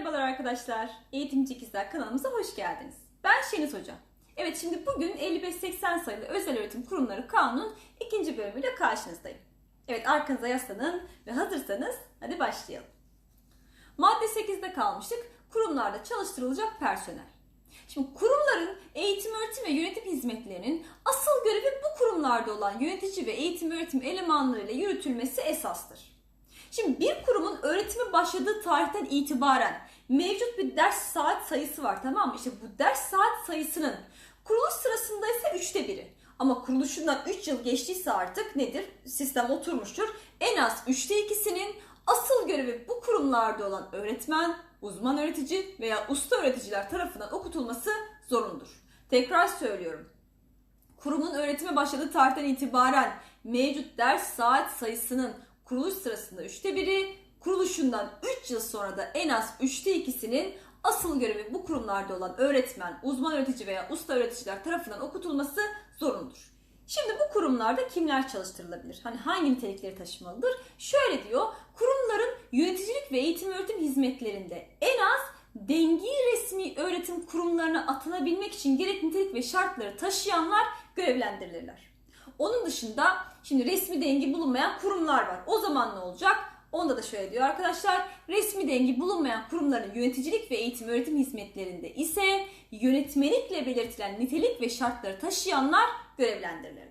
Merhabalar arkadaşlar. Eğitimci İkizler kanalımıza hoş geldiniz. Ben Şeniz Hoca. Evet şimdi bugün 55-80 sayılı Özel Öğretim Kurumları Kanunun ikinci bölümüyle karşınızdayım. Evet arkanıza yaslanın ve hazırsanız hadi başlayalım. Madde 8'de kalmıştık. Kurumlarda çalıştırılacak personel. Şimdi kurumların eğitim, öğretim ve yönetim hizmetlerinin asıl görevi bu kurumlarda olan yönetici ve eğitim öğretim elemanlarıyla yürütülmesi esastır. Şimdi bir kurumun öğretimi başladığı tarihten itibaren mevcut bir ders saat sayısı var tamam mı? İşte bu ders saat sayısının kuruluş sırasında ise üçte biri. Ama kuruluşundan 3 yıl geçtiyse artık nedir? Sistem oturmuştur. En az üçte ikisinin asıl görevi bu kurumlarda olan öğretmen, uzman öğretici veya usta öğreticiler tarafından okutulması zorundur. Tekrar söylüyorum kurumun öğretime başladığı tarihten itibaren mevcut ders saat sayısının kuruluş sırasında üçte biri, kuruluşundan 3 yıl sonra da en az üçte ikisinin asıl görevi bu kurumlarda olan öğretmen, uzman öğretici veya usta öğreticiler tarafından okutulması zorundur. Şimdi bu kurumlarda kimler çalıştırılabilir? Hani hangi nitelikleri taşımalıdır? Şöyle diyor, kurumların yöneticilik ve eğitim öğretim hizmetlerinde en az dengi resmi öğretim kurumlarına atanabilmek için gerekli nitelik ve şartları taşıyanlar görevlendirilirler. Onun dışında şimdi resmi dengi bulunmayan kurumlar var. O zaman ne olacak? Onda da şöyle diyor arkadaşlar. Resmi dengi bulunmayan kurumların yöneticilik ve eğitim öğretim hizmetlerinde ise yönetmelikle belirtilen nitelik ve şartları taşıyanlar görevlendirilirler.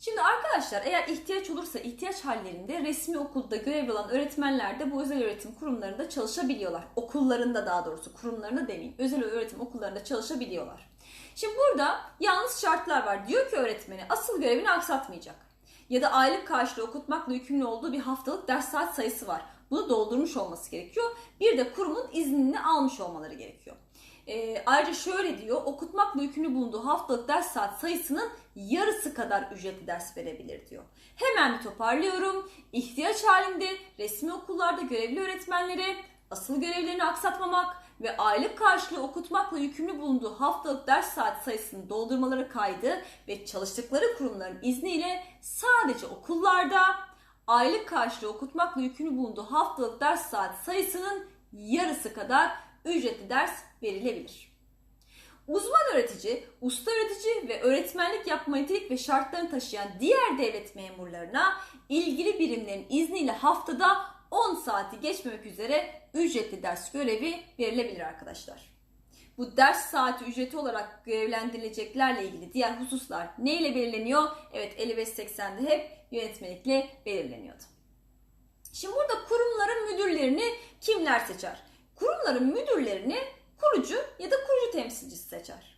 Şimdi arkadaşlar eğer ihtiyaç olursa ihtiyaç hallerinde resmi okulda görev alan öğretmenler de bu özel öğretim kurumlarında çalışabiliyorlar. Okullarında daha doğrusu kurumlarında demeyeyim. Özel öğretim okullarında çalışabiliyorlar. Şimdi burada yalnız şartlar var. Diyor ki öğretmeni asıl görevini aksatmayacak. Ya da aylık karşılığı okutmakla yükümlü olduğu bir haftalık ders saat sayısı var. Bunu doldurmuş olması gerekiyor. Bir de kurumun iznini almış olmaları gerekiyor. E, ayrıca şöyle diyor, okutmakla yükümlü bulunduğu haftalık ders saat sayısının yarısı kadar ücretli ders verebilir diyor. Hemen bir toparlıyorum. İhtiyaç halinde resmi okullarda görevli öğretmenlere asıl görevlerini aksatmamak ve aylık karşılığı okutmakla yükümlü bulunduğu haftalık ders saat sayısını doldurmaları kaydı ve çalıştıkları kurumların izniyle sadece okullarda aylık karşılığı okutmakla yükümlü bulunduğu haftalık ders saat sayısının yarısı kadar ücretli ders verilebilir. Uzman öğretici, usta öğretici ve öğretmenlik yapma nitelik ve şartlarını taşıyan diğer devlet memurlarına ilgili birimlerin izniyle haftada 10 saati geçmemek üzere ücretli ders görevi verilebilir arkadaşlar. Bu ders saati ücreti olarak görevlendirileceklerle ilgili diğer hususlar neyle belirleniyor? Evet 55-80'de hep yönetmelikle belirleniyordu. Şimdi burada kurumların müdürlerini kimler seçer? Kurumların müdürlerini kurucu ya da kurucu temsilcisi seçer.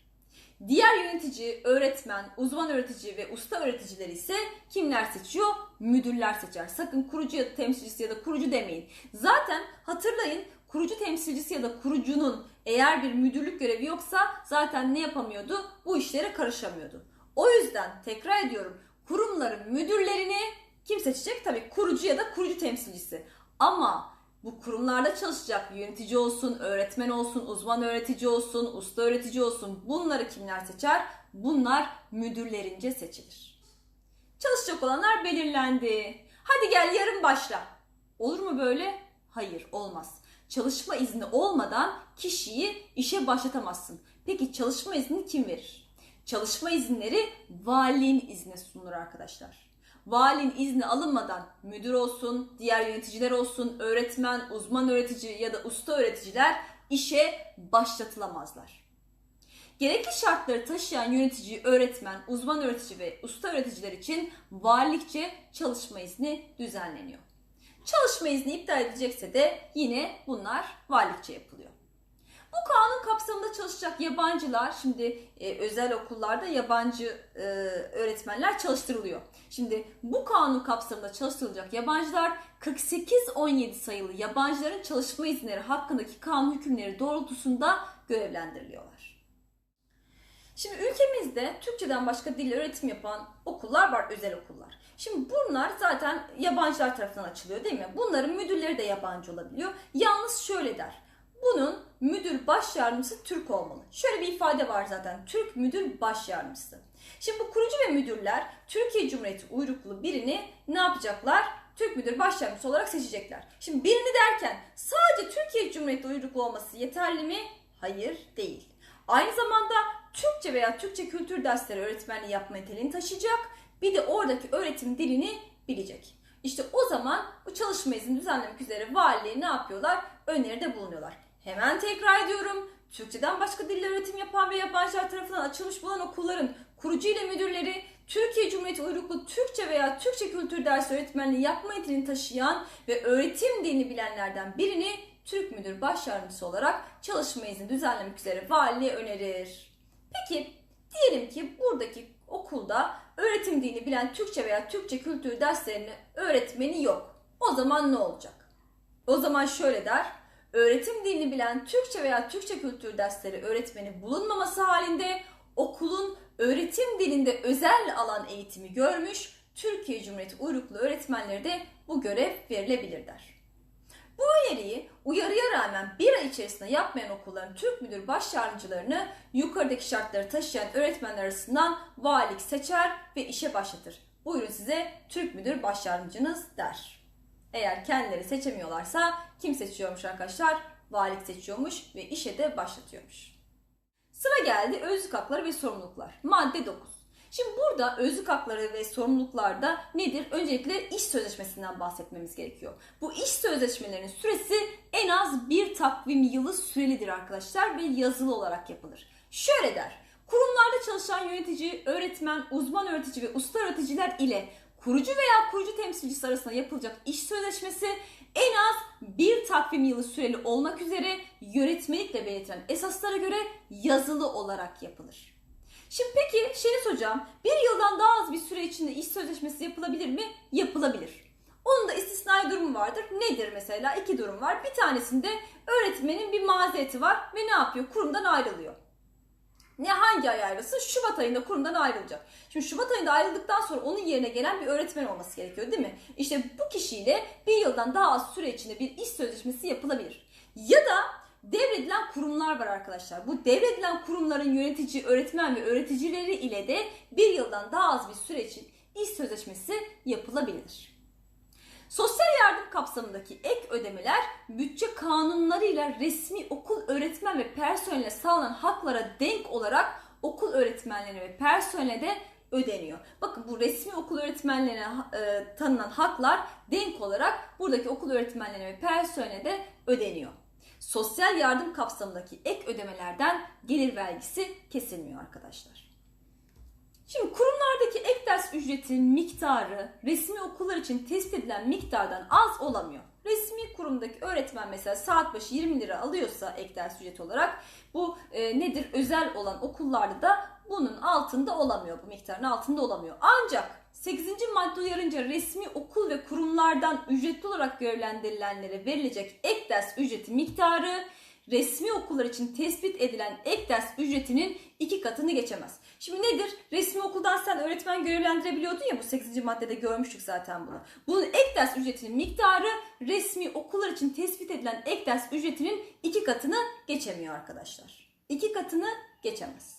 Diğer yönetici, öğretmen, uzman öğretici ve usta öğreticiler ise kimler seçiyor? Müdürler seçer. Sakın kurucu ya da temsilcisi ya da kurucu demeyin. Zaten hatırlayın kurucu temsilcisi ya da kurucunun eğer bir müdürlük görevi yoksa zaten ne yapamıyordu? Bu işlere karışamıyordu. O yüzden tekrar ediyorum kurumların müdürlerini kim seçecek? Tabii kurucu ya da kurucu temsilcisi. Ama bu kurumlarda çalışacak yönetici olsun, öğretmen olsun, uzman öğretici olsun, usta öğretici olsun bunları kimler seçer? Bunlar müdürlerince seçilir. Çalışacak olanlar belirlendi. Hadi gel yarın başla. Olur mu böyle? Hayır olmaz. Çalışma izni olmadan kişiyi işe başlatamazsın. Peki çalışma izni kim verir? Çalışma izinleri valinin izne sunulur arkadaşlar. Valinin izni alınmadan müdür olsun, diğer yöneticiler olsun, öğretmen, uzman öğretici ya da usta öğreticiler işe başlatılamazlar. Gerekli şartları taşıyan yönetici, öğretmen, uzman öğretici ve usta öğreticiler için valilikçe çalışma izni düzenleniyor. Çalışma izni iptal edilecekse de yine bunlar valilikçe yapılıyor. Bu kanun kapsamında çalışacak yabancılar şimdi e, özel okullarda yabancı e, öğretmenler çalıştırılıyor. Şimdi bu kanun kapsamında çalıştırılacak yabancılar 48-17 sayılı yabancıların çalışma izinleri hakkındaki kanun hükümleri doğrultusunda görevlendiriliyorlar. Şimdi ülkemizde Türkçeden başka dil öğretim yapan okullar var, özel okullar. Şimdi bunlar zaten yabancılar tarafından açılıyor değil mi? Bunların müdürleri de yabancı olabiliyor. Yalnız şöyle der. Bunun müdür baş yardımcısı Türk olmalı. Şöyle bir ifade var zaten. Türk müdür baş yardımcısı. Şimdi bu kurucu ve müdürler Türkiye Cumhuriyeti uyruklu birini ne yapacaklar? Türk müdür baş yardımcısı olarak seçecekler. Şimdi birini derken sadece Türkiye Cumhuriyeti uyruklu olması yeterli mi? Hayır, değil. Aynı zamanda Türkçe veya Türkçe kültür dersleri öğretmenliği yapma niteliğini taşıyacak. Bir de oradaki öğretim dilini bilecek. İşte o zaman bu çalışma izni düzenlemek üzere valiliğe ne yapıyorlar? Öneride bulunuyorlar. Hemen tekrar ediyorum. Türkçeden başka dille öğretim yapan ve yabancılar tarafından açılmış bulunan okulların kurucu ile müdürleri Türkiye Cumhuriyeti uyruklu Türkçe veya Türkçe kültür dersi öğretmenliği yapma yeteneğini taşıyan ve öğretim dilini bilenlerden birini Türk Müdür Baş Yardımcısı olarak çalışma izni düzenlemek üzere valiliğe önerir. Peki diyelim ki buradaki okulda öğretim dilini bilen Türkçe veya Türkçe kültür derslerini öğretmeni yok. O zaman ne olacak? O zaman şöyle der. Öğretim dilini bilen Türkçe veya Türkçe kültür dersleri öğretmeni bulunmaması halinde okulun öğretim dilinde özel alan eğitimi görmüş Türkiye Cumhuriyeti uyruklu öğretmenlere de bu görev verilebilir der. Bu öneriyi uyarıya rağmen bir ay içerisinde yapmayan okulların Türk Müdür Baş Yardımcılarını yukarıdaki şartları taşıyan öğretmenler arasından valilik seçer ve işe başlatır. Buyurun size Türk Müdür Baş Yardımcınız der. Eğer kendileri seçemiyorlarsa kim seçiyormuş arkadaşlar? Valilik seçiyormuş ve işe de başlatıyormuş. Sıra geldi özlük hakları ve sorumluluklar. Madde 9. Şimdi burada özlük hakları ve sorumluluklarda nedir? Öncelikle iş sözleşmesinden bahsetmemiz gerekiyor. Bu iş sözleşmelerinin süresi en az bir takvim yılı sürelidir arkadaşlar ve yazılı olarak yapılır. Şöyle der. Kurumlarda çalışan yönetici, öğretmen, uzman öğretici ve usta öğreticiler ile kurucu veya kurucu temsilcisi arasında yapılacak iş sözleşmesi en az bir takvim yılı süreli olmak üzere yönetmelikle belirtilen esaslara göre yazılı olarak yapılır. Şimdi peki Şeniz Hocam bir yıldan daha az bir süre içinde iş sözleşmesi yapılabilir mi? Yapılabilir. Onun da istisnai durumu vardır. Nedir mesela? İki durum var. Bir tanesinde öğretmenin bir mazereti var ve ne yapıyor? Kurumdan ayrılıyor. Ne hangi ay ayrılsın? Şubat ayında kurumdan ayrılacak. Şimdi Şubat ayında ayrıldıktan sonra onun yerine gelen bir öğretmen olması gerekiyor değil mi? İşte bu kişiyle bir yıldan daha az süre içinde bir iş sözleşmesi yapılabilir. Ya da devredilen kurumlar var arkadaşlar. Bu devredilen kurumların yönetici, öğretmen ve öğreticileri ile de bir yıldan daha az bir süre için iş sözleşmesi yapılabilir. Sosyal yardım kapsamındaki ek ödemeler bütçe kanunlarıyla resmi okul öğretmen ve personeline sağlanan haklara denk olarak okul öğretmenlerine ve personeline de ödeniyor. Bakın bu resmi okul öğretmenlerine e, tanınan haklar denk olarak buradaki okul öğretmenlerine ve personeline de ödeniyor. Sosyal yardım kapsamındaki ek ödemelerden gelir vergisi kesilmiyor arkadaşlar. Şimdi kurumlardaki ek ders ücretinin miktarı resmi okullar için tespit edilen miktardan az olamıyor. Resmi kurumdaki öğretmen mesela saat başı 20 lira alıyorsa ek ders ücreti olarak bu e, nedir? Özel olan okullarda da bunun altında olamıyor. Bu miktarın altında olamıyor. Ancak 8. madde uyarınca resmi okul ve kurumlardan ücretli olarak görevlendirilenlere verilecek ek ders ücreti miktarı resmi okullar için tespit edilen ek ders ücretinin iki katını geçemez. Şimdi nedir? Resmi okuldan sen öğretmen görevlendirebiliyordun ya bu 8. maddede görmüştük zaten bunu. Bunun ek ders ücretinin miktarı resmi okullar için tespit edilen ek ders ücretinin iki katını geçemiyor arkadaşlar. İki katını geçemez.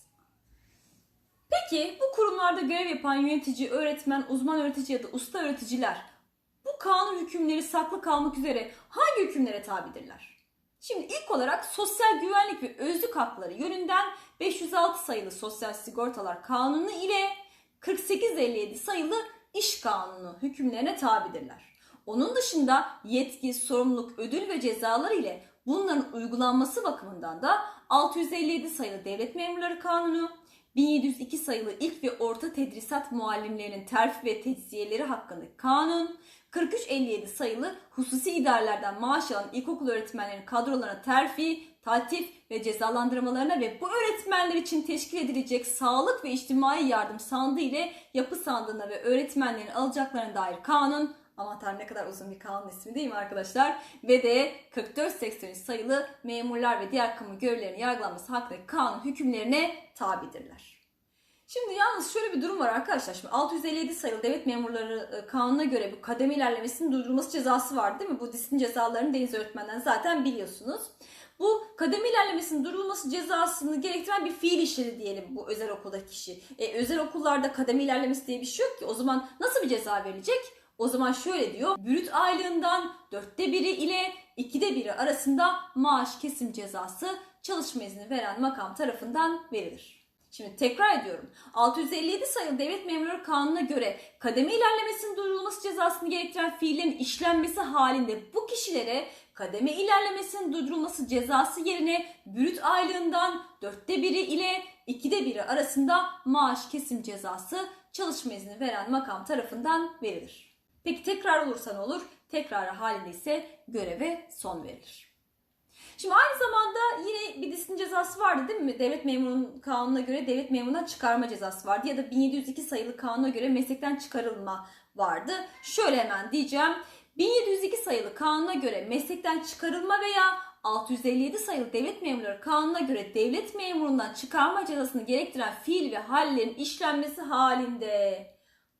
Peki bu kurumlarda görev yapan yönetici, öğretmen, uzman öğretici ya da usta öğreticiler bu kanun hükümleri saklı kalmak üzere hangi hükümlere tabidirler? Şimdi ilk olarak sosyal güvenlik ve özlük hakları yönünden 506 sayılı Sosyal Sigortalar Kanunu ile 4857 sayılı İş Kanunu hükümlerine tabidirler. Onun dışında yetki, sorumluluk, ödül ve cezalar ile bunların uygulanması bakımından da 657 sayılı Devlet Memurları Kanunu, 1702 sayılı ilk ve orta tedrisat muallimlerinin terfi ve tecziyeleri hakkındaki kanun, 4357 sayılı hususi idarelerden maaş alan ilkokul öğretmenlerinin kadrolarına terfi, tatif ve cezalandırmalarına ve bu öğretmenler için teşkil edilecek sağlık ve içtimai yardım sandığı ile yapı sandığına ve öğretmenlerin alacaklarına dair kanun, aman tanrım ne kadar uzun bir kanun ismi değil mi arkadaşlar? Ve de 4483 sayılı memurlar ve diğer kamu görevlilerinin yargılanması hakkındaki kanun hükümlerine tabidirler. Şimdi yalnız şöyle bir durum var arkadaşlar. Şimdi 657 sayılı devlet memurları e, kanuna göre bu kademe ilerlemesinin durdurulması cezası var değil mi? Bu disiplin cezalarını deniz öğretmenden zaten biliyorsunuz. Bu kademe ilerlemesinin durdurulması cezasını gerektiren bir fiil işledi diyelim bu özel okuldaki kişi. E, özel okullarda kademe ilerlemesi diye bir şey yok ki. O zaman nasıl bir ceza verilecek? O zaman şöyle diyor. Brüt aylığından dörtte biri ile ikide biri arasında maaş kesim cezası çalışma izni veren makam tarafından verilir. Şimdi tekrar ediyorum. 657 sayılı Devlet Memurları Kanunu'na göre kademe ilerlemesinin durdurulması cezasını gerektiren fiillerin işlenmesi halinde bu kişilere kademe ilerlemesinin durdurulması cezası yerine brüt aylığından dörtte biri ile ikide biri arasında maaş kesim cezası çalışma izni veren makam tarafından verilir. Peki tekrar olursa ne olur? Tekrarı halinde ise göreve son verilir. Şimdi aynı zamanda yine cezası vardı değil mi? Devlet memurunun kanununa göre devlet memurundan çıkarma cezası vardı. Ya da 1702 sayılı kanuna göre meslekten çıkarılma vardı. Şöyle hemen diyeceğim. 1702 sayılı kanuna göre meslekten çıkarılma veya 657 sayılı devlet memurları kanununa göre devlet memurundan çıkarma cezasını gerektiren fiil ve hallerin işlenmesi halinde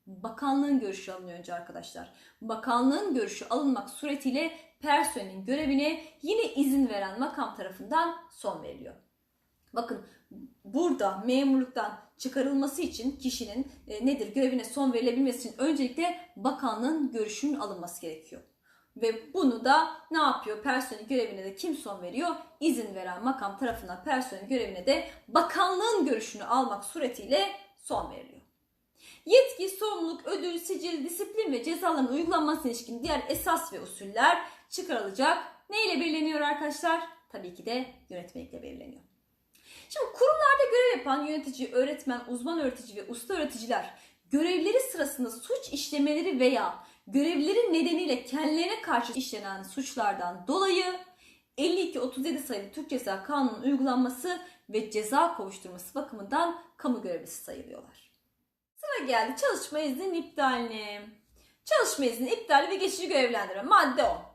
bakanlığın görüşü alınıyor önce arkadaşlar. Bakanlığın görüşü alınmak suretiyle personelin görevine yine izin veren makam tarafından son veriliyor. Bakın burada memurluktan çıkarılması için kişinin e, nedir görevine son verilebilmesi için öncelikle bakanlığın görüşünün alınması gerekiyor. Ve bunu da ne yapıyor? Personel görevine de kim son veriyor? İzin veren makam tarafından personel görevine de bakanlığın görüşünü almak suretiyle son veriliyor. Yetki, sorumluluk, ödül, sicil, disiplin ve cezaların uygulanmasına ilişkin diğer esas ve usuller çıkarılacak. Ne ile belirleniyor arkadaşlar? Tabii ki de yönetmelikle belirleniyor. Şimdi kurumlarda görev yapan yönetici, öğretmen, uzman öğretici ve usta öğreticiler görevleri sırasında suç işlemeleri veya görevleri nedeniyle kendilerine karşı işlenen suçlardan dolayı 52-37 sayılı Türk Ceza Kanunu'nun uygulanması ve ceza kovuşturması bakımından kamu görevlisi sayılıyorlar. Sıra geldi çalışma izninin iptaline. Çalışma izni iptali ve geçici görevlendirme madde 10.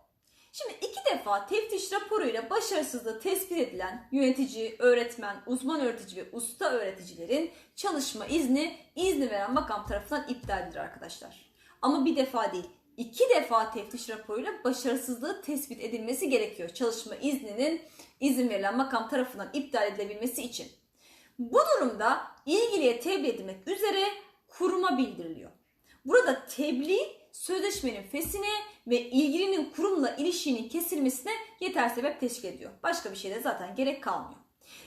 Şimdi iki defa teftiş raporuyla başarısızlığı tespit edilen yönetici, öğretmen, uzman öğretici ve usta öğreticilerin çalışma izni izni veren makam tarafından iptaldir arkadaşlar. Ama bir defa değil, iki defa teftiş raporuyla başarısızlığı tespit edilmesi gerekiyor. Çalışma izninin izin verilen makam tarafından iptal edilebilmesi için. Bu durumda ilgiliye tebliğ edilmek üzere kuruma bildiriliyor. Burada tebliğ sözleşmenin fesine ve ilgilinin kurumla ilişkinin kesilmesine yeter sebep teşkil ediyor. Başka bir şeyde zaten gerek kalmıyor.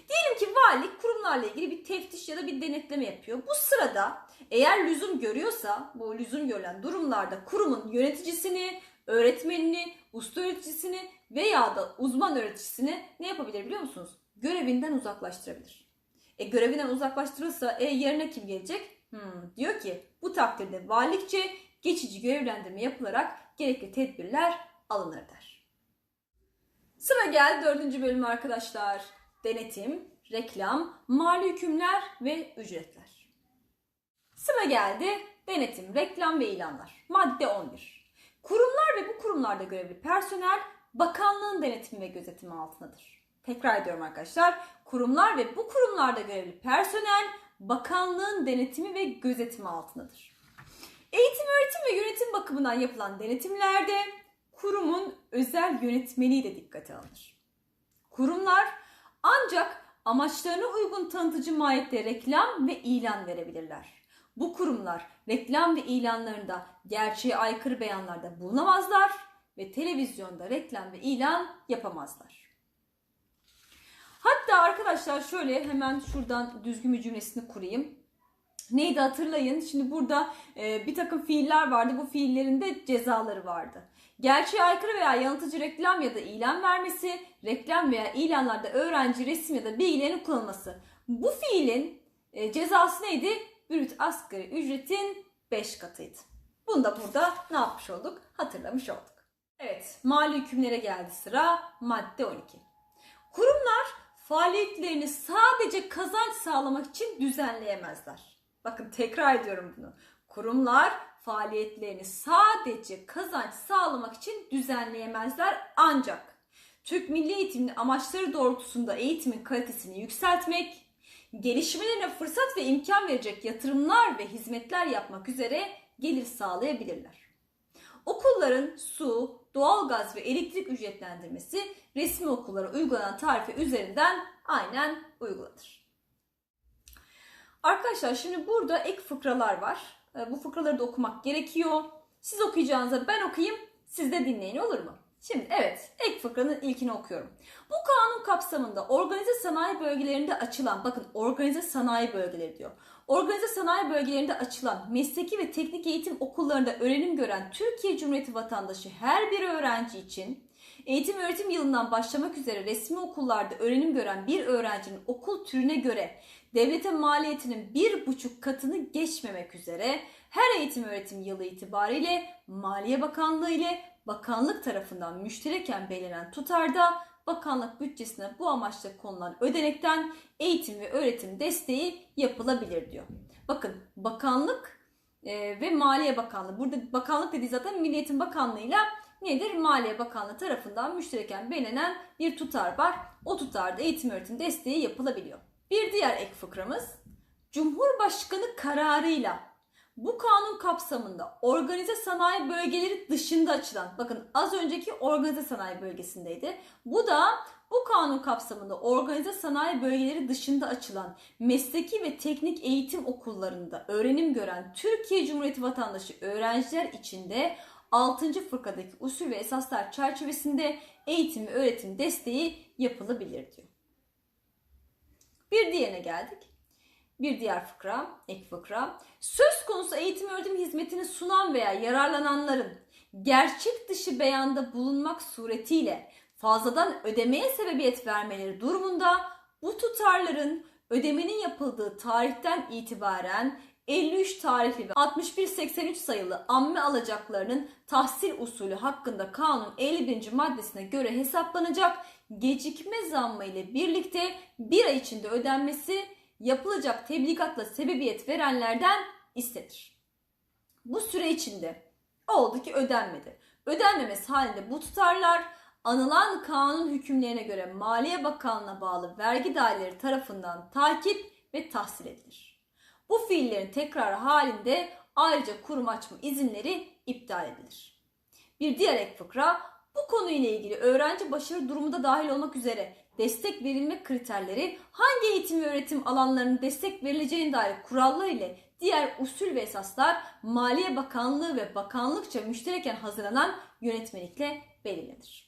Diyelim ki valilik kurumlarla ilgili bir teftiş ya da bir denetleme yapıyor. Bu sırada eğer lüzum görüyorsa bu lüzum görülen durumlarda kurumun yöneticisini, öğretmenini, usta öğreticisini veya da uzman öğreticisini ne yapabilir biliyor musunuz? Görevinden uzaklaştırabilir. E görevinden uzaklaştırılsa e, yerine kim gelecek? Hmm, diyor ki bu takdirde valilikçe geçici görevlendirme yapılarak gerekli tedbirler alınır der. Sıra geldi dördüncü bölüm arkadaşlar. Denetim, reklam, mali hükümler ve ücretler. Sıra geldi denetim, reklam ve ilanlar. Madde 11. Kurumlar ve bu kurumlarda görevli personel bakanlığın denetimi ve gözetimi altındadır. Tekrar ediyorum arkadaşlar. Kurumlar ve bu kurumlarda görevli personel bakanlığın denetimi ve gözetimi altındadır. Eğitim, öğretim ve yönetim bakımından yapılan denetimlerde kurumun özel yönetmeliği de dikkate alınır. Kurumlar ancak amaçlarına uygun tanıtıcı mahiyette reklam ve ilan verebilirler. Bu kurumlar reklam ve ilanlarında gerçeğe aykırı beyanlarda bulunamazlar ve televizyonda reklam ve ilan yapamazlar. Hatta arkadaşlar şöyle hemen şuradan düzgün bir cümlesini kurayım. Neydi hatırlayın. Şimdi burada e, bir takım fiiller vardı. Bu fiillerin de cezaları vardı. Gerçeğe aykırı veya yanıltıcı reklam ya da ilan vermesi, reklam veya ilanlarda öğrenci resim ya da bilgilerin kullanılması. Bu fiilin e, cezası neydi? Brüt asgari ücretin 5 katıydı. Bunu da burada ne yapmış olduk? Hatırlamış olduk. Evet, mali hükümlere geldi sıra. Madde 12. Kurumlar faaliyetlerini sadece kazanç sağlamak için düzenleyemezler. Bakın tekrar ediyorum bunu. Kurumlar faaliyetlerini sadece kazanç sağlamak için düzenleyemezler ancak Türk Milli Eğitim'in amaçları doğrultusunda eğitimin kalitesini yükseltmek, gelişmelerine fırsat ve imkan verecek yatırımlar ve hizmetler yapmak üzere gelir sağlayabilirler. Okulların su, doğalgaz ve elektrik ücretlendirmesi resmi okullara uygulanan tarife üzerinden aynen uygulanır. Arkadaşlar şimdi burada ek fıkralar var. Ee, Bu fıkraları da okumak gerekiyor. Siz okuyacağınıza ben okuyayım, siz de dinleyin olur mu? Şimdi evet, ek fıkranın ilkini okuyorum. Bu kanun kapsamında organize sanayi bölgelerinde açılan, bakın organize sanayi bölgeleri diyor. Organize sanayi bölgelerinde açılan mesleki ve teknik eğitim okullarında öğrenim gören Türkiye Cumhuriyeti vatandaşı her bir öğrenci için eğitim öğretim yılından başlamak üzere resmi okullarda öğrenim gören bir öğrencinin okul türüne göre devlete maliyetinin bir buçuk katını geçmemek üzere her eğitim öğretim yılı itibariyle Maliye Bakanlığı ile bakanlık tarafından müştereken belirlenen tutarda bakanlık bütçesine bu amaçla konulan ödenekten eğitim ve öğretim desteği yapılabilir diyor. Bakın bakanlık e, ve Maliye Bakanlığı. Burada bakanlık dediği zaten Milliyetin Bakanlığı'yla nedir? Maliye Bakanlığı tarafından müştereken belirlenen bir tutar var. O tutarda eğitim öğretim desteği yapılabiliyor. Bir diğer ek fıkramız Cumhurbaşkanı kararıyla bu kanun kapsamında organize sanayi bölgeleri dışında açılan, bakın az önceki organize sanayi bölgesindeydi. Bu da bu kanun kapsamında organize sanayi bölgeleri dışında açılan mesleki ve teknik eğitim okullarında öğrenim gören Türkiye Cumhuriyeti vatandaşı öğrenciler içinde 6. fırkadaki usul ve esaslar çerçevesinde eğitim ve öğretim desteği yapılabilir diyor. Bir diğerine geldik. Bir diğer fıkra, ek fıkra. Söz konusu eğitim öğretim hizmetini sunan veya yararlananların gerçek dışı beyanda bulunmak suretiyle fazladan ödemeye sebebiyet vermeleri durumunda bu tutarların ödemenin yapıldığı tarihten itibaren 53 tarihli ve 6183 sayılı amme alacaklarının tahsil usulü hakkında kanun 51. maddesine göre hesaplanacak gecikme zammı ile birlikte bir ay içinde ödenmesi yapılacak tebligatla sebebiyet verenlerden istenir. Bu süre içinde oldu ki ödenmedi. Ödenmemesi halinde bu tutarlar anılan kanun hükümlerine göre Maliye Bakanlığı'na bağlı vergi daireleri tarafından takip ve tahsil edilir. Bu fiillerin tekrar halinde ayrıca kurum açma izinleri iptal edilir. Bir diğer ek fıkra bu konuyla ilgili öğrenci başarı durumu da dahil olmak üzere destek verilme kriterleri hangi eğitim ve öğretim alanlarının destek verileceğine dair kurallar ile diğer usul ve esaslar Maliye Bakanlığı ve bakanlıkça müştereken hazırlanan yönetmelikle belirlenir.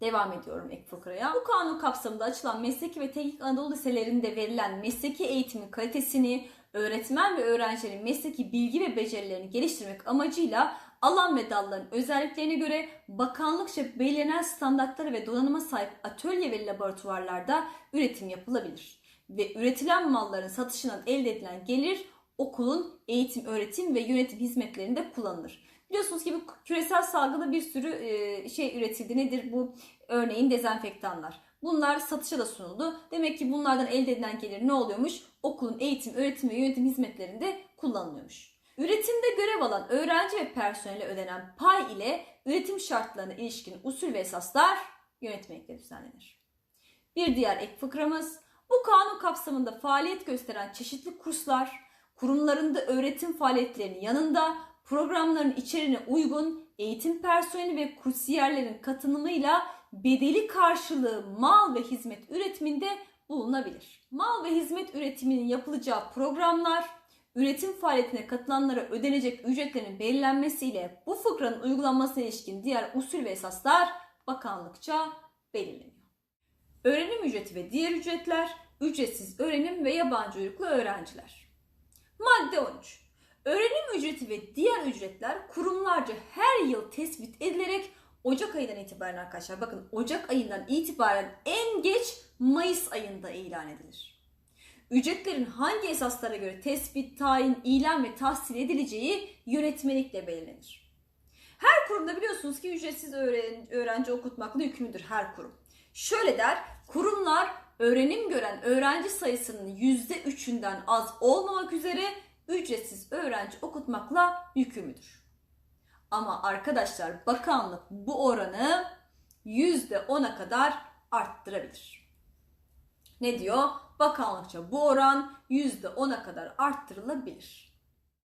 Devam ediyorum ek fıkraya. Bu kanun kapsamında açılan mesleki ve teknik Anadolu liselerinde verilen mesleki eğitimin kalitesini, öğretmen ve öğrencilerin mesleki bilgi ve becerilerini geliştirmek amacıyla alan ve dalların özelliklerine göre bakanlıkça belirlenen standartlara ve donanıma sahip atölye ve laboratuvarlarda üretim yapılabilir. Ve üretilen malların satışından elde edilen gelir okulun eğitim, öğretim ve yönetim hizmetlerinde kullanılır. Biliyorsunuz ki bu küresel salgında bir sürü şey üretildi. Nedir bu? Örneğin dezenfektanlar. Bunlar satışa da sunuldu. Demek ki bunlardan elde edilen gelir ne oluyormuş? Okulun eğitim, öğretim ve yönetim hizmetlerinde kullanılıyormuş. Üretimde görev alan öğrenci ve personele ödenen pay ile üretim şartlarına ilişkin usul ve esaslar yönetmelikle düzenlenir. Bir diğer ek fıkramız bu kanun kapsamında faaliyet gösteren çeşitli kurslar, kurumlarında öğretim faaliyetlerinin yanında programların içeriğine uygun eğitim personeli ve kursiyerlerin katılımıyla bedeli karşılığı mal ve hizmet üretiminde bulunabilir. Mal ve hizmet üretiminin yapılacağı programlar üretim faaliyetine katılanlara ödenecek ücretlerin belirlenmesiyle bu fıkranın uygulanmasına ilişkin diğer usul ve esaslar bakanlıkça belirleniyor. Öğrenim ücreti ve diğer ücretler, ücretsiz öğrenim ve yabancı uyruklu öğrenciler. Madde 13. Öğrenim ücreti ve diğer ücretler kurumlarca her yıl tespit edilerek Ocak ayından itibaren arkadaşlar bakın Ocak ayından itibaren en geç Mayıs ayında ilan edilir. Ücretlerin hangi esaslara göre tespit, tayin, ilan ve tahsil edileceği yönetmelikle belirlenir. Her kurumda biliyorsunuz ki ücretsiz öğrenci okutmakla yükümlüdür her kurum. Şöyle der, kurumlar öğrenim gören öğrenci sayısının %3'ünden az olmamak üzere ücretsiz öğrenci okutmakla yükümlüdür. Ama arkadaşlar bakanlık bu oranı %10'a kadar arttırabilir. Ne diyor? Bakanlıkça bu oran %10'a kadar arttırılabilir.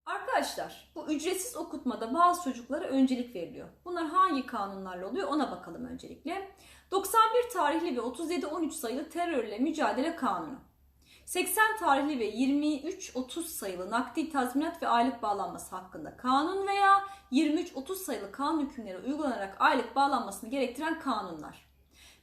Arkadaşlar bu ücretsiz okutmada bazı çocuklara öncelik veriliyor. Bunlar hangi kanunlarla oluyor ona bakalım öncelikle. 91 tarihli ve 37-13 sayılı terörle mücadele kanunu. 80 tarihli ve 23-30 sayılı nakdi tazminat ve aylık bağlanması hakkında kanun veya 23-30 sayılı kanun hükümleri uygulanarak aylık bağlanmasını gerektiren kanunlar.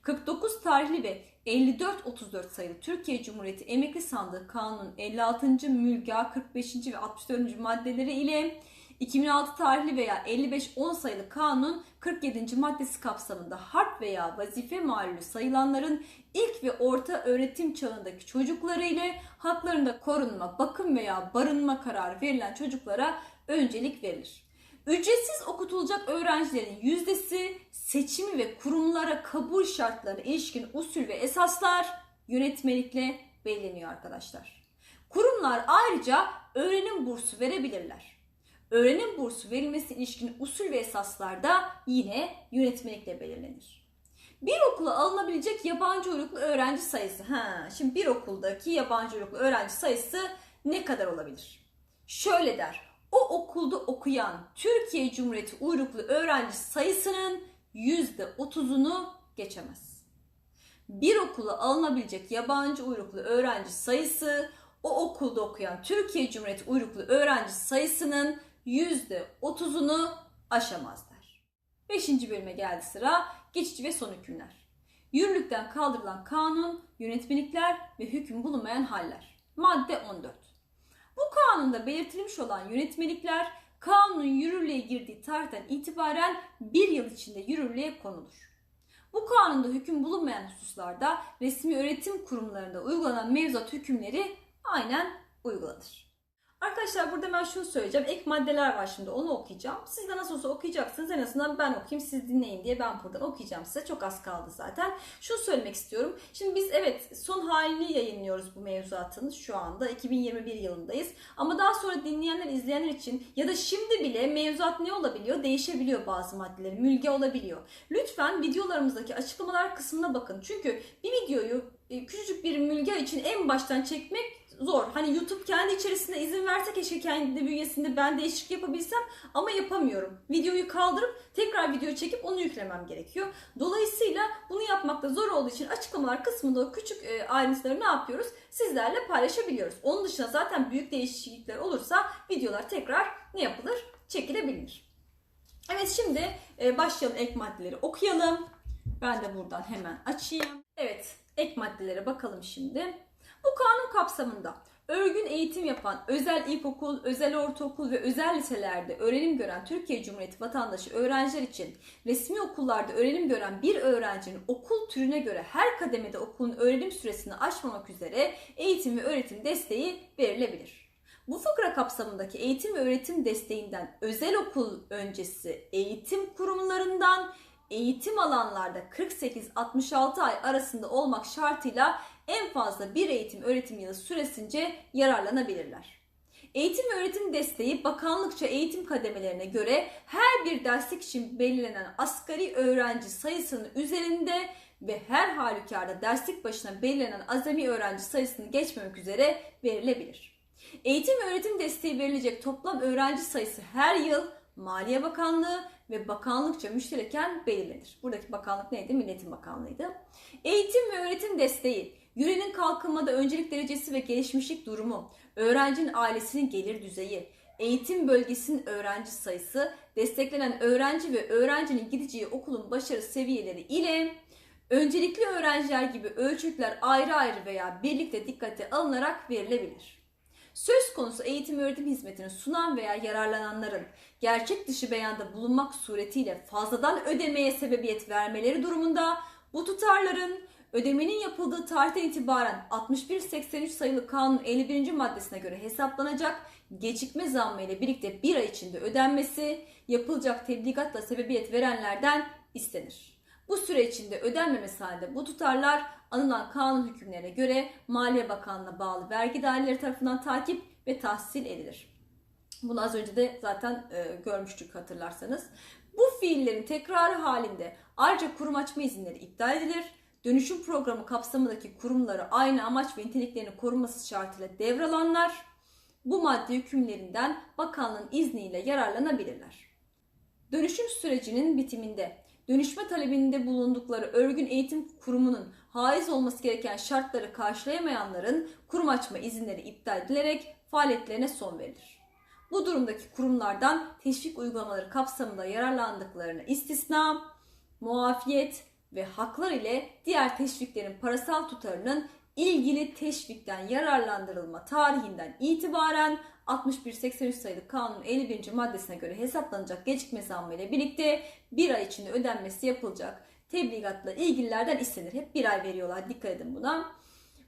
49 tarihli ve 54-34 sayılı Türkiye Cumhuriyeti Emekli Sandığı Kanunun 56. mülga 45. ve 64. maddeleri ile 2006 tarihli veya 55-10 sayılı kanun 47. maddesi kapsamında harp veya vazife malulü sayılanların ilk ve orta öğretim çağındaki çocukları ile haklarında korunma, bakım veya barınma kararı verilen çocuklara öncelik verilir. Ücretsiz okutulacak öğrencilerin yüzdesi, seçimi ve kurumlara kabul şartlarına ilişkin usul ve esaslar yönetmelikle belirleniyor arkadaşlar. Kurumlar ayrıca öğrenim bursu verebilirler. Öğrenim bursu verilmesi ilişkin usul ve esaslar da yine yönetmelikle belirlenir. Bir okula alınabilecek yabancı uyruklu öğrenci sayısı. Ha, şimdi bir okuldaki yabancı uyruklu öğrenci sayısı ne kadar olabilir? Şöyle der. O okulda okuyan Türkiye Cumhuriyeti uyruklu öğrenci sayısının %30'unu geçemez. Bir okula alınabilecek yabancı uyruklu öğrenci sayısı o okulda okuyan Türkiye Cumhuriyeti uyruklu öğrenci sayısının %30'unu aşamazlar. Beşinci bölüme geldi sıra geçici ve son hükümler. Yürürlükten kaldırılan kanun, yönetmelikler ve hüküm bulunmayan haller. Madde 14. Bu kanunda belirtilmiş olan yönetmelikler kanunun yürürlüğe girdiği tarihten itibaren bir yıl içinde yürürlüğe konulur. Bu kanunda hüküm bulunmayan hususlarda resmi öğretim kurumlarında uygulanan mevzuat hükümleri aynen uygulanır. Arkadaşlar burada ben şunu söyleyeceğim. Ek maddeler var şimdi onu okuyacağım. Siz de nasıl olsa okuyacaksınız. En azından ben okuyayım siz dinleyin diye ben buradan okuyacağım size. Çok az kaldı zaten. Şunu söylemek istiyorum. Şimdi biz evet son halini yayınlıyoruz bu mevzuatın şu anda. 2021 yılındayız. Ama daha sonra dinleyenler, izleyenler için ya da şimdi bile mevzuat ne olabiliyor? Değişebiliyor bazı maddeleri. Mülge olabiliyor. Lütfen videolarımızdaki açıklamalar kısmına bakın. Çünkü bir videoyu küçücük bir mülge için en baştan çekmek zor. Hani YouTube kendi içerisinde izin verse keşke kendi bünyesinde ben değişiklik yapabilsem ama yapamıyorum. Videoyu kaldırıp tekrar video çekip onu yüklemem gerekiyor. Dolayısıyla bunu yapmakta zor olduğu için açıklamalar kısmında o küçük e, ayrıntıları ne yapıyoruz? Sizlerle paylaşabiliyoruz. Onun dışında zaten büyük değişiklikler olursa videolar tekrar ne yapılır? Çekilebilir. Evet şimdi e, başlayalım ek maddeleri okuyalım. Ben de buradan hemen açayım. Evet ek maddelere bakalım şimdi. Bu kanun kapsamında örgün eğitim yapan özel ilkokul, özel ortaokul ve özel liselerde öğrenim gören Türkiye Cumhuriyeti vatandaşı öğrenciler için resmi okullarda öğrenim gören bir öğrencinin okul türüne göre her kademede okulun öğrenim süresini aşmamak üzere eğitim ve öğretim desteği verilebilir. Bu fıkra kapsamındaki eğitim ve öğretim desteğinden özel okul öncesi eğitim kurumlarından eğitim alanlarda 48-66 ay arasında olmak şartıyla en fazla bir eğitim öğretim yılı süresince yararlanabilirler. Eğitim ve öğretim desteği bakanlıkça eğitim kademelerine göre her bir derslik için belirlenen asgari öğrenci sayısının üzerinde ve her halükarda derslik başına belirlenen azami öğrenci sayısını geçmemek üzere verilebilir. Eğitim ve öğretim desteği verilecek toplam öğrenci sayısı her yıl Maliye Bakanlığı ve bakanlıkça müştereken belirlenir. Buradaki bakanlık neydi? Milletin Bakanlığı'ydı. Eğitim ve öğretim desteği, yörenin kalkınmada öncelik derecesi ve gelişmişlik durumu, öğrencinin ailesinin gelir düzeyi, eğitim bölgesinin öğrenci sayısı, desteklenen öğrenci ve öğrencinin gideceği okulun başarı seviyeleri ile öncelikli öğrenciler gibi ölçütler ayrı ayrı veya birlikte dikkate alınarak verilebilir. Söz konusu eğitim öğretim hizmetini sunan veya yararlananların gerçek dışı beyanda bulunmak suretiyle fazladan ödemeye sebebiyet vermeleri durumunda bu tutarların ödemenin yapıldığı tarihten itibaren 6183 sayılı kanun 51. maddesine göre hesaplanacak gecikme zammı ile birlikte bir ay içinde ödenmesi yapılacak tebligatla sebebiyet verenlerden istenir. Bu süre içinde ödenmemesi halinde bu tutarlar anılan kanun hükümlerine göre Maliye Bakanlığı'na bağlı vergi daireleri tarafından takip ve tahsil edilir. Bunu az önce de zaten e, görmüştük hatırlarsanız. Bu fiillerin tekrarı halinde ayrıca kurum açma izinleri iptal edilir. Dönüşüm programı kapsamındaki kurumları aynı amaç ve niteliklerini korunması şartıyla devralanlar bu madde hükümlerinden bakanlığın izniyle yararlanabilirler. Dönüşüm sürecinin bitiminde dönüşme talebinde bulundukları örgün eğitim kurumunun haiz olması gereken şartları karşılayamayanların kurum açma izinleri iptal edilerek faaliyetlerine son verilir. Bu durumdaki kurumlardan teşvik uygulamaları kapsamında yararlandıklarını istisna, muafiyet ve haklar ile diğer teşviklerin parasal tutarının ilgili teşvikten yararlandırılma tarihinden itibaren 6183 sayılı kanun 51. maddesine göre hesaplanacak gecikme zammı ile birlikte bir ay içinde ödenmesi yapılacak tebligatla ilgililerden istenir. Hep bir ay veriyorlar dikkat edin buna.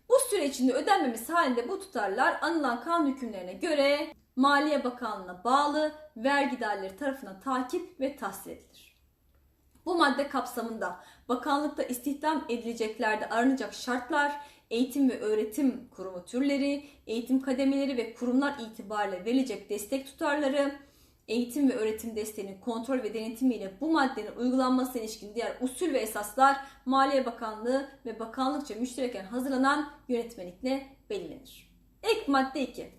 Bu süre içinde ödenmemesi halinde bu tutarlar anılan kanun hükümlerine göre Maliye Bakanlığı'na bağlı vergi daireleri tarafından takip ve tahsil edilir. Madde kapsamında bakanlıkta istihdam edileceklerde aranacak şartlar, eğitim ve öğretim kurumu türleri, eğitim kademeleri ve kurumlar itibariyle verilecek destek tutarları, eğitim ve öğretim desteğinin kontrol ve denetimiyle bu maddenin uygulanmasına ilişkin diğer usul ve esaslar Maliye Bakanlığı ve bakanlıkça müştereken hazırlanan yönetmelikle belirlenir. Ek madde 2.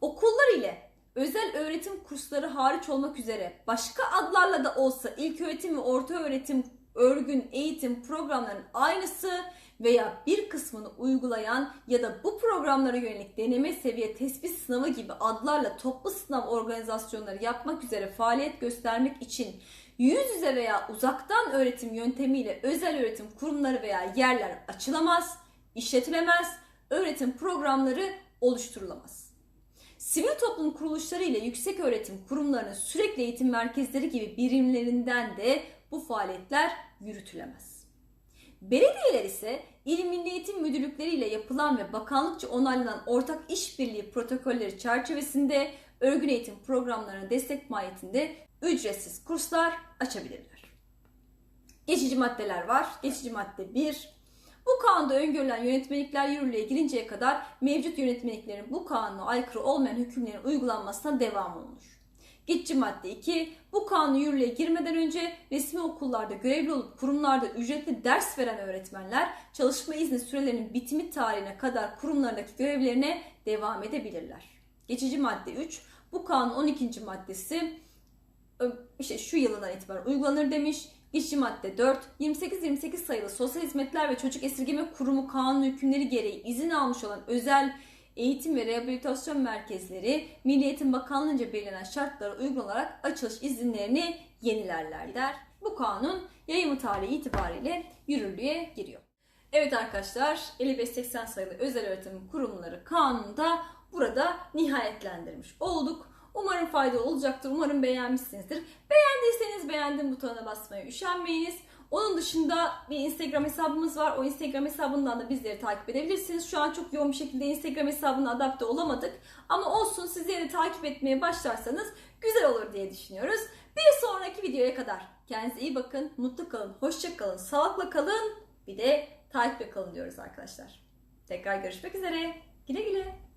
Okullar ile özel öğretim kursları hariç olmak üzere başka adlarla da olsa ilk öğretim ve orta öğretim örgün eğitim programlarının aynısı veya bir kısmını uygulayan ya da bu programlara yönelik deneme seviye tespit sınavı gibi adlarla toplu sınav organizasyonları yapmak üzere faaliyet göstermek için yüz yüze veya uzaktan öğretim yöntemiyle özel öğretim kurumları veya yerler açılamaz, işletilemez, öğretim programları oluşturulamaz. Sivil toplum kuruluşları ile yüksek öğretim kurumlarının sürekli eğitim merkezleri gibi birimlerinden de bu faaliyetler yürütülemez. Belediyeler ise İl Milli Eğitim Müdürlükleri ile yapılan ve bakanlıkça onaylanan ortak işbirliği protokolleri çerçevesinde örgün eğitim programlarına destek mahiyetinde ücretsiz kurslar açabilirler. Geçici maddeler var. Geçici madde 1. Bu kanunda öngörülen yönetmelikler yürürlüğe girinceye kadar mevcut yönetmeliklerin bu kanuna aykırı olmayan hükümlerin uygulanmasına devam olunur. Geçici madde 2. Bu kanun yürürlüğe girmeden önce resmi okullarda görevli olup kurumlarda ücretli ders veren öğretmenler çalışma izni sürelerinin bitimi tarihine kadar kurumlardaki görevlerine devam edebilirler. Geçici madde 3. Bu kanun 12. maddesi işte şu yılından itibaren uygulanır demiş. Geçici madde 4, 28-28 sayılı Sosyal Hizmetler ve Çocuk Esirgeme Kurumu kanun hükümleri gereği izin almış olan özel eğitim ve rehabilitasyon merkezleri Milli Eğitim Bakanlığı'nca belirlenen şartlara uygun olarak açılış izinlerini yenilerler der. Bu kanun yayımı tarihi itibariyle yürürlüğe giriyor. Evet arkadaşlar 5580 sayılı özel öğretim kurumları kanununda burada nihayetlendirmiş olduk. Umarım faydalı olacaktır. Umarım beğenmişsinizdir. Beğendiyseniz beğendim butonuna basmaya üşenmeyiniz. Onun dışında bir Instagram hesabımız var. O Instagram hesabından da bizleri takip edebilirsiniz. Şu an çok yoğun bir şekilde Instagram hesabına adapte olamadık. Ama olsun sizleri takip etmeye başlarsanız güzel olur diye düşünüyoruz. Bir sonraki videoya kadar kendinize iyi bakın, mutlu kalın, hoşça kalın, sağlıkla kalın. Bir de takipte kalın diyoruz arkadaşlar. Tekrar görüşmek üzere. Güle güle.